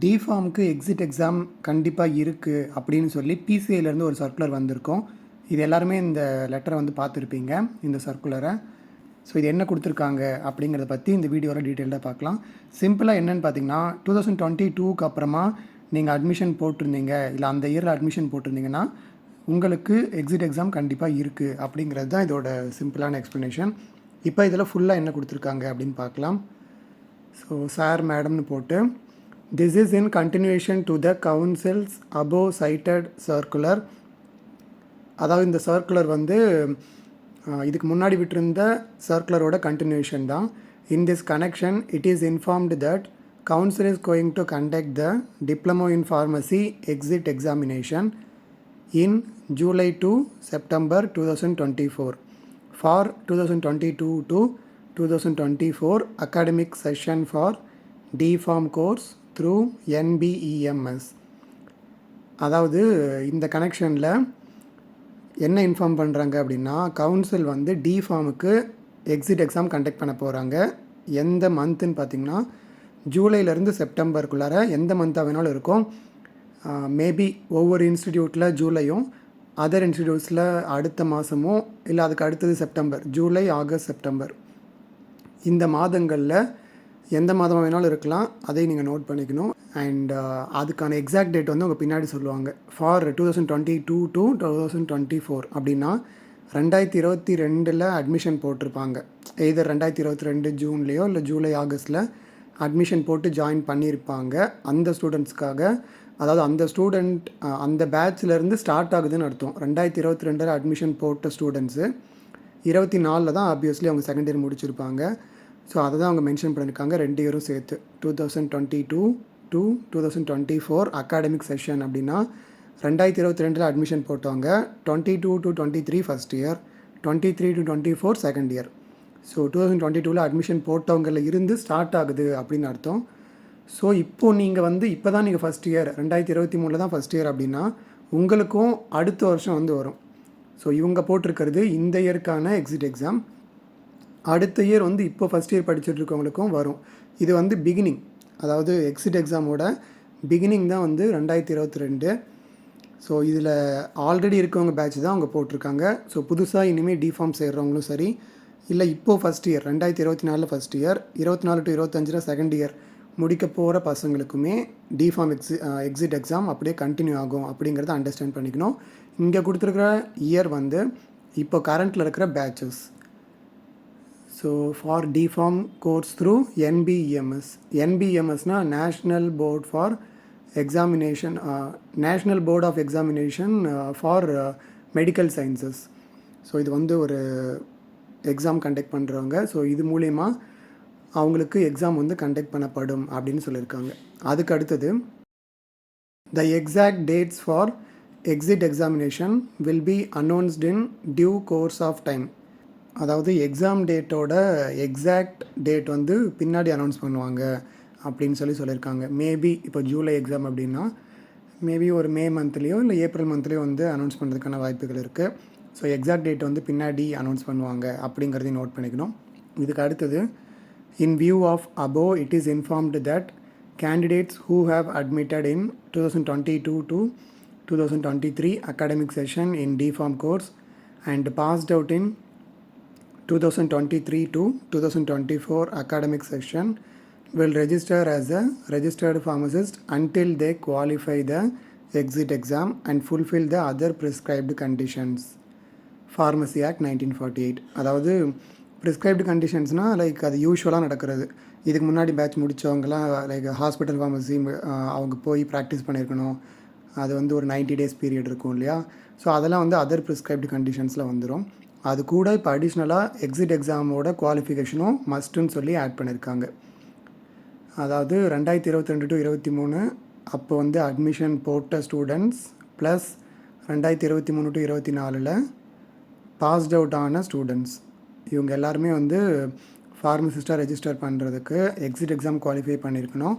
டிஃபார்முக்கு exit exam கண்டிப்பாக இருக்குது அப்படின்னு சொல்லி பிசிஐலேருந்து ஒரு சர்க்குலர் வந்திருக்கோம். இது எல்லாருமே இந்த லெட்டரை வந்து பார்த்துருப்பீங்க இந்த சர்க்குலரை ஸோ இது என்ன கொடுத்துருக்காங்க அப்படிங்கிறத பற்றி இந்த வீடியோவில் டீட்டெயில்டாக பார்க்கலாம். சிம்பிளாக என்னென்னு பார்த்தீங்கன்னா டூ தௌசண்ட் டுவெண்ட்டி டூக்கு அப்புறமா நீங்கள் அட்மிஷன் போட்டிருந்தீங்க இல்லை அந்த இயரில் அட்மிஷன் போட்டிருந்தீங்கன்னா உங்களுக்கு எக்ஸிட் எக்ஸாம் கண்டிப்பாக இருக்குது அப்படிங்கிறது தான் இதோட சிம்பிளான எக்ஸ்ப்ளனேஷன் இப்போ இதில் ஃபுல்லாக என்ன கொடுத்துருக்காங்க அப்படின்னு பார்க்கலாம். ஸோ சார் மேடம்னு போட்டு this is in continuation to the councils above cited circular அதாவது இந்த சர்க்குலர் வந்து அஹ், இதுக்கு முன்னாடி விட்டிருந்த சர்க்குலரோட கண்டினியூஷன் தான். In this connection it is informed that council is going to conduct the diploma in pharmacy exit examination in July to September 2024 for 2022 to 2024 academic session for DPharm course through NBEMS அதாவது இந்த கனெக்ஷனில் என்ன inform பண்ணுறாங்க அப்படின்னா council வந்து டிஃபார்முக்கு exit exam conduct பண்ண போகிறாங்க எந்த மந்த்துன்னு பார்த்தீங்கன்னா ஜூலைலேருந்து செப்டம்பருக்குள்ளார எந்த மந்த்தாக வேணாலும் இருக்கும். மேபி ஒவ்வொரு இன்ஸ்டிடியூட்டில் ஜூலையும் அதர் இன்ஸ்டிடியூட்ஸில் அடுத்த மாதமும் இல்லை அதுக்கு அடுத்தது செப்டம்பர் ஜூலை ஆகஸ்ட் செப்டம்பர். இந்த மாதங்களில் எந்த மாதமாக வேணாலும் இருக்கலாம். அதை நீங்கள் நோட் பண்ணிக்கணும். அண்ட் uh, அதுக்கான எக்ஸாக்ட் டேட் வந்து உங்கள் பின்னாடி சொல்லுவாங்க. For two thousand twenty two to two thousand twenty four அப்படின்னா ரெண்டாயிரத்தி இருபத்தி ரெண்டில் அட்மிஷன் போட்டிருப்பாங்க. எய்தர் ரெண்டாயிரத்தி இருபத்தி ரெண்டு ஜூன்லேயோ இல்லை ஜூலை ஆகஸ்ட்டில் அட்மிஷன் போட்டு ஜாயின் பண்ணியிருப்பாங்க. அந்த ஸ்டூடெண்ட்ஸ்க்காக அதாவது அந்த ஸ்டூடெண்ட் அந்த பேட்ச்லேருந்து ஸ்டார்ட் ஆகுதுன்னு அர்த்தம். ரெண்டாயிரத்தி இருபத்தி ரெண்டில் அட்மிஷன் போட்ட ஸ்டூடெண்ட்ஸு இருபத்தி நாலில் தான் ஆப்வியஸ்லி அவங்க செகண்ட் இயர் முடிச்சிருப்பாங்க. ஸோ அதை தான் அவங்க மென்ஷன் பண்ணியிருக்காங்க ரெண்டு இயரும் சேர்த்து. Two thousand twenty two to two thousand twenty four academic session அப்படின்னா ரெண்டாயிரத்தி இருபத்தி ரெண்டில் அட்மிஷன் போட்டவங்க twenty two to twenty three first year twenty three to twenty four second year so two thousand twenty டூவில் அட்மிஷன் போட்டவங்களில் இருந்து start ஆகுது அப்படின்னு அர்த்தம். ஸோ இப்போது நீங்கள் வந்து இப்போ தான் நீங்கள் ஃபஸ்ட் இயர் ரெண்டாயிரத்தி இருபத்தி மூணில் தான் ஃபஸ்ட் இயர் அப்படின்னா உங்களுக்கும் அடுத்த வருஷம் வந்து வரும். ஸோ இவங்க போட்டிருக்கிறது இந்த இயருக்கான எக்ஸிட் எக்ஸாம் அடுத்த இயர் வந்து இப்போ ஃபஸ்ட் இயர் படிச்சுட்டு இருக்கவங்களுக்கும் வரும். இது வந்து பிகினிங் அதாவது எக்ஸிட் எக்ஸாமோட பிகினிங் தான் வந்து ரெண்டாயிரத்தி இருபத்தி ரெண்டு. ஸோ இதில் ஆல்ரெடி இருக்கவங்க பேட்ச் தான் அவங்க போட்டிருக்காங்க ஸோ புதுசாக இனிமேல் டிஃபார்ம் செய்கிறவங்களும் சரி இல்லை இப்போது ஃபஸ்ட் இயர் ரெண்டாயிரத்தி இருபத்தி நாலில் ஃபஸ்ட் இயர் இருபத்தி நாலு டு இருபத்தஞ்சில் செகண்ட் இயர் முடிக்க போகிற பசங்களுக்குமே டிஃபார்ம் எக்ஸி எக்ஸிட் எக்ஸாம் அப்படியே கண்டினியூ ஆகும் அப்படிங்கிறத அண்டர்ஸ்டாண்ட் பண்ணிக்கணும். இங்கே கொடுத்துருக்குற இயர் வந்து இப்போ கரண்ட்டில் இருக்கிற batches so for DPharm course through NBEMS என்பிஎம்எஸ்னால் national board for examination national board of examination for medical sciences so இது வந்து ஒரு எக்ஸாம் கண்டக்ட் பண்ணுறவங்க ஸோ இது மூலயமா அவங்களுக்கு எக்ஸாம் வந்து கண்டக்ட் பண்ணப்படும் அப்படின்னு சொல்லியிருக்காங்க. அதுக்கு அடுத்தது the exact dates for exit examination will be announced in due course of time அதாவது எக்ஸாம் டேட்டோட எக்ஸாக்ட் டேட் வந்து பின்னாடி அனௌன்ஸ் பண்ணுவாங்க அப்படின்னு சொல்லி சொல்லியிருக்காங்க. மேபி இப்போ ஜூலை எக்ஸாம் அப்படின்னா மேபி ஒரு மே மந்த்லேயோ இல்லை ஏப்ரல் மந்த்லேயோ வந்து அனௌன்ஸ் பண்ணுறதுக்கான வாய்ப்புகள் இருக்குது ஸோ எக்ஸாக்ட் டேட் வந்து பின்னாடி அனௌன்ஸ் பண்ணுவாங்க அப்படிங்கிறதையும் நோட் பண்ணிக்கணும். இதுக்கு அடுத்தது in view of above it is informed that candidates who have admitted in two thousand twenty two to two thousand twenty three academic session in DPharm course and passed out in 2023 to 2024 academic session will register as a registered pharmacist until they qualify the exit exam and fulfill the other prescribed conditions. Pharmacy act nineteen forty eight அதாவது prescribed கண்டிஷன்ஸ்னால் like அது யூஸ்வலாக நடக்கிறது. இதுக்கு முன்னாடி batch முடித்தவங்கலாம் like hospital pharmacy அவங்க போய் ப்ராக்டிஸ் பண்ணியிருக்கணும் அது வந்து ஒரு 90 டேஸ் பீரியட் இருக்கும் இல்லையா? ஸோ அதெல்லாம் வந்து அதர் ப்ரிஸ்கிரைப்டு கண்டிஷன்ஸில் வந்துடும் அது கூட இப்போ அடிஷ்னலாக எக்ஸிட் எக்ஸாமோட குவாலிஃபிகேஷனும் மஸ்ட்டுன்னு சொல்லி ஆட் பண்ணியிருக்காங்க அதாவது ரெண்டாயிரத்தி இருபத்தி ரெண்டு டு இருபத்தி மூணு அப்போ வந்து அட்மிஷன் போட்ட ஸ்டூடெண்ட்ஸ் ப்ளஸ் ரெண்டாயிரத்தி இருபத்தி மூணு டு இருபத்தி நாலில் பாஸ்ட் அவுட் ஆன ஸ்டூடெண்ட்ஸ் இவங்க எல்லாருமே வந்து ஃபார்மசிஸ்ட்டாக ரெஜிஸ்டர் பண்ணுறதுக்கு எக்ஸிட் எக்ஸாம் குவாலிஃபை பண்ணியிருக்கணும்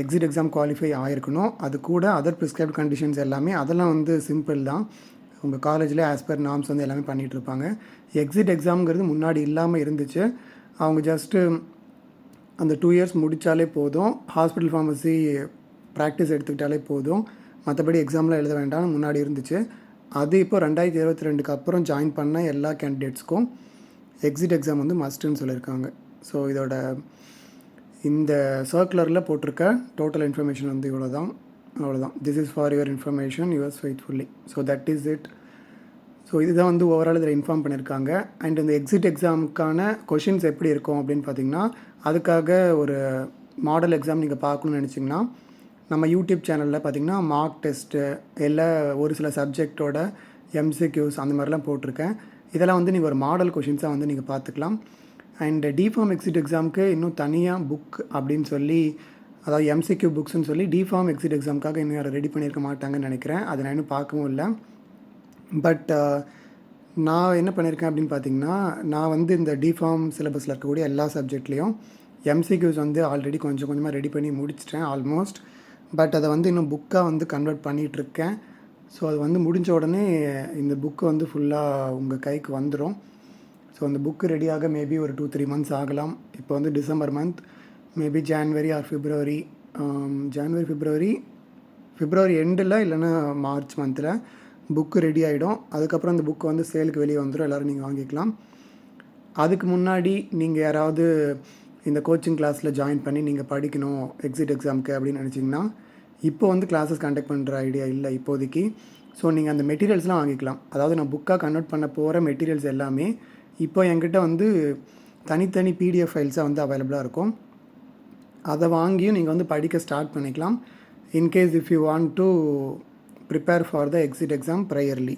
எக்ஸிட் எக்ஸாம் குவாலிஃபை ஆகிருக்கணும் அது கூட அதர் ப்ரிஸ்கிரைப் கண்டிஷன்ஸ் எல்லாமே அதெல்லாம் வந்து சிம்பிள் தான். உங்கள் காலேஜில் ஆஸ் பர் நாம்ஸ் வந்து எல்லாமே பண்ணிகிட்டு இருப்பாங்க. எக்ஸிட் எக்ஸாம்ங்கிறது முன்னாடி இல்லாமல் இருந்துச்சு. அவங்க ஜஸ்ட்டு அந்த டூ இயர்ஸ் முடித்தாலே போதும். ஹாஸ்பிட்டல் ஃபார்மசி ப்ராக்டிஸ் எடுத்துக்கிட்டாலே போதும். மற்றபடி எக்ஸாம்லாம் எழுத வேண்டாம்னு முன்னாடி இருந்துச்சு. அது இப்போ ரெண்டாயிரத்தி இருபத்தி ரெண்டுக்கு அப்புறம் ஜாயின் பண்ண எல்லா கேண்டிடேட்ஸ்க்கும் எக்ஸிட் எக்ஸாம் வந்து மஸ்ட்டுன்னு சொல்லியிருக்காங்க. ஸோ இதோட இந்த சர்க்குலரில் போட்டிருக்க டோட்டல் இன்ஃபர்மேஷன் வந்து இவ்வளோ தான் அவ்வளோதான் this is for your information yours faithfully so that is it so இதுதான் வந்து ஓவரால் இதில் இன்ஃபார்ம் பண்ணியிருக்காங்க அண்ட் இந்த எக்ஸிட் எக்ஸாமுக்கான கொஷின்ஸ் எப்படி இருக்கும் அப்படின்னு பார்த்தீங்கன்னா அதுக்காக ஒரு மாடல் எக்ஸாம் நீங்கள் பார்க்கணுன்னு நினச்சிங்கன்னா நம்ம யூடியூப் சேனலில் பார்த்தீங்கன்னா மார்க் டெஸ்ட்டு எல்லா ஒரு சில சப்ஜெக்டோட எம்சிக்யூஸ் அந்த மாதிரிலாம் போட்டிருக்கேன். இதெல்லாம் வந்து நீங்கள் ஒரு மாடல் கொஷின்ஸாக வந்து நீங்கள் பார்த்துக்கலாம். அண்ட் டிஃபார்ம் எக்ஸிட் எக்ஸாமுக்கு இன்னும் தனியாக புக் அப்படின்னு சொல்லி அதாவது எம்சிக்யூ புக்ஸ்னு சொல்லி டிஃபார்ம் எக்ஸிட் எக்ஸாமுக்காக இன்னும் யாரும் ரெடி பண்ணியிருக்க மாட்டாங்கன்னு நினைக்கிறேன். அதை நான் இன்னும் பார்க்கவும் இல்லை. பட் uh, நான் என்ன பண்ணியிருக்கேன் அப்படின்னு பார்த்தீங்கன்னா நான் வந்து இந்த டிஃபார்ம் சிலபஸில் இருக்கக்கூடிய எல்லா சப்ஜெக்ட்லேயும் எம்சிக்யூஸ் வந்து ஆல்ரெடி கொஞ்சம் கொஞ்சமாக ரெடி பண்ணி முடிச்சிட்டேன் ஆல்மோஸ்ட் பட் அதை வந்து இன்னும் புக்காக வந்து கன்வெர்ட் பண்ணிகிட்ருக்கேன். ஸோ அது வந்து முடிஞ்ச உடனே இந்த புக்கு வந்து ஃபுல்லாக உங்கள் கைக்கு வந்துடும் ஸோ அந்த புக்கு ரெடியாக மேபி ஒரு டூ த்ரீ மந்த்ஸ் ஆகலாம். இப்போ வந்து December month maybe January or February January February February எண்டில் இல்லைன்னா மார்ச் மந்தில் புக்கு ரெடி ஆகிடும் அதுக்கப்புறம் அந்த புக்கு வந்து சேலுக்கு வெளியே வந்துடும் எல்லோரும் நீங்கள் வாங்கிக்கலாம். அதுக்கு முன்னாடி நீங்கள் யாராவது இந்த கோச்சிங் கிளாஸில் ஜாயின் பண்ணி நீங்கள் படிக்கணும் எக்ஸிட் எக்ஸாமுக்கு அப்படின்னு நினச்சிங்கன்னா இப்போ வந்து கிளாஸஸ் கண்டக்ட் பண்ணுற ஐடியா இல்லை இப்போதைக்கு. ஸோ நீங்கள் அந்த மெட்டீரியல்ஸ்லாம் வாங்கிக்கலாம். அதாவது நான் புக்காக கன்வெர்ட் பண்ண போகிற மெட்டீரியல்ஸ் எல்லாமே இப்போ என்கிட்ட வந்து தனித்தனி பிடிஎஃப் ஃபைல்ஸாக வந்து அவைலபிளாக இருக்கும். அதை வாங்கியும் நீங்கள் வந்து படிக்க ஸ்டார்ட் பண்ணிக்கலாம். In case if you want to prepare for the exit exam priorly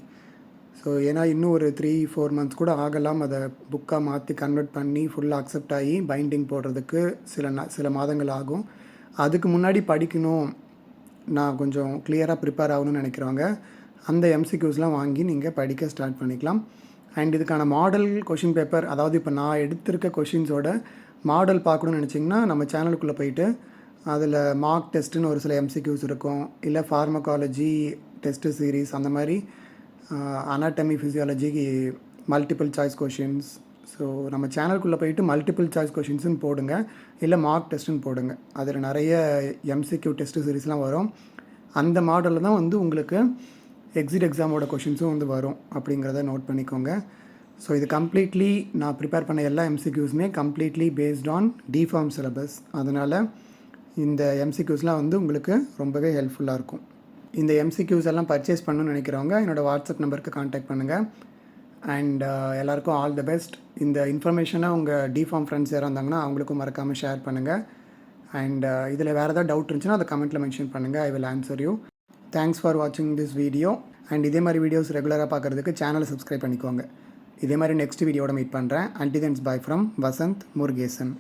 so ஏன்னா இன்னும் ஒரு த்ரீ ஃபோர் மந்த்ஸ் கூட ஆகலாம். அதை புக்காக மாற்றி கன்வெர்ட் பண்ணி ஃபுல்லாக அக்செப்ட் ஆகி பைண்டிங் போடுறதுக்கு சில ந சில மாதங்கள் ஆகும். அதுக்கு முன்னாடி படிக்கணும். நான் கொஞ்சம் கிளியராக ப்ரிப்பேர் ஆகணும்னு நினைக்கிறவங்க அந்த எம்சிக்யூஸ்லாம் வாங்கி நீங்கள் படிக்க ஸ்டார்ட் பண்ணிக்கலாம். அண்ட் இதுக்கான மாடல் கொஷின் பேப்பர் அதாவது இப்போ நான் எடுத்திருக்க கொஷின்ஸோட மாடல் பார்க்கணுன்னு நினச்சிங்கன்னா நம்ம சேனலுக்குள்ளே போயிட்டு அதில் மார்க் டெஸ்ட்டுன்னு ஒரு சில எம்சிக்யூஸ் இருக்கும். இல்லை ஃபார்மகாலஜி டெஸ்ட்டு சீரீஸ் அந்த மாதிரி அனாட்டமி ஃபிசியாலஜிக்கு மல்டிபிள் சாய்ஸ் கொஷின்ஸ் ஸோ நம்ம சேனலுக்குள்ளே போயிட்டு மல்டிபிள் சாய்ஸ் கொஷின்ஸுன்னு போடுங்க. இல்லை மார்க் டெஸ்ட்டுன்னு போடுங்க. அதில் நிறைய எம்சிக்யூ டெஸ்ட்டு சீரீஸ்லாம் வரும். அந்த மாடலில் தான் வந்து உங்களுக்கு எக்ஸிட் எக்ஸாமோட கொஷின்ஸும் வந்து வரும். அப்படிங்கிறத நோட் பண்ணிக்கோங்க. ஸோ இது கம்ப்ளீட்லி நான் ப்ரிப்பேர் பண்ண எல்லா எம்சிக்யூஸுமே completely based on DPharm syllabus அதனால் இந்த எம்சிக்யூஸ்லாம் வந்து உங்களுக்கு ரொம்பவே ஹெல்ப்ஃபுல்லாக இருக்கும். இந்த எம்சிக்யூஸ் எல்லாம் பர்ச்சேஸ் பண்ணணும்னு நினைக்கிறவங்க என்னோடய வாட்ஸ்அப் நம்பருக்கு காண்டாக்ட் பண்ணுங்கள் அண்ட் uh, எல்லாருக்கும் ஆல் த பெஸ்ட் இந்த இன்ஃபர்மேஷனை உங்கள் டிஃபார்ம் ஃப்ரெண்ட்ஸ் யாராக இருந்தாங்கன்னா அவங்களுக்கும் மறக்காமல் ஷேர் பண்ணுங்கள் அண்ட் uh, இதில் வேறு ஏதாவது டவுட் இருந்துச்சுன்னா அதை கமெண்ட்டில் மென்ஷன் பண்ணுங்கள் I will answer you thanks for வாட்சிங் திஸ் வீடியோ அண்ட் இதே மாதிரி வீடியோஸ் ரெகுலராக பார்க்குறதுக்கு சேனலை சப்ஸ்கிரைப் பண்ணிக்கோங்க. இதே மாதிரி நெக்ஸ்ட் வீடியோட மீட் பண்ணுறேன் until then it's bye from Vasanth Murugesan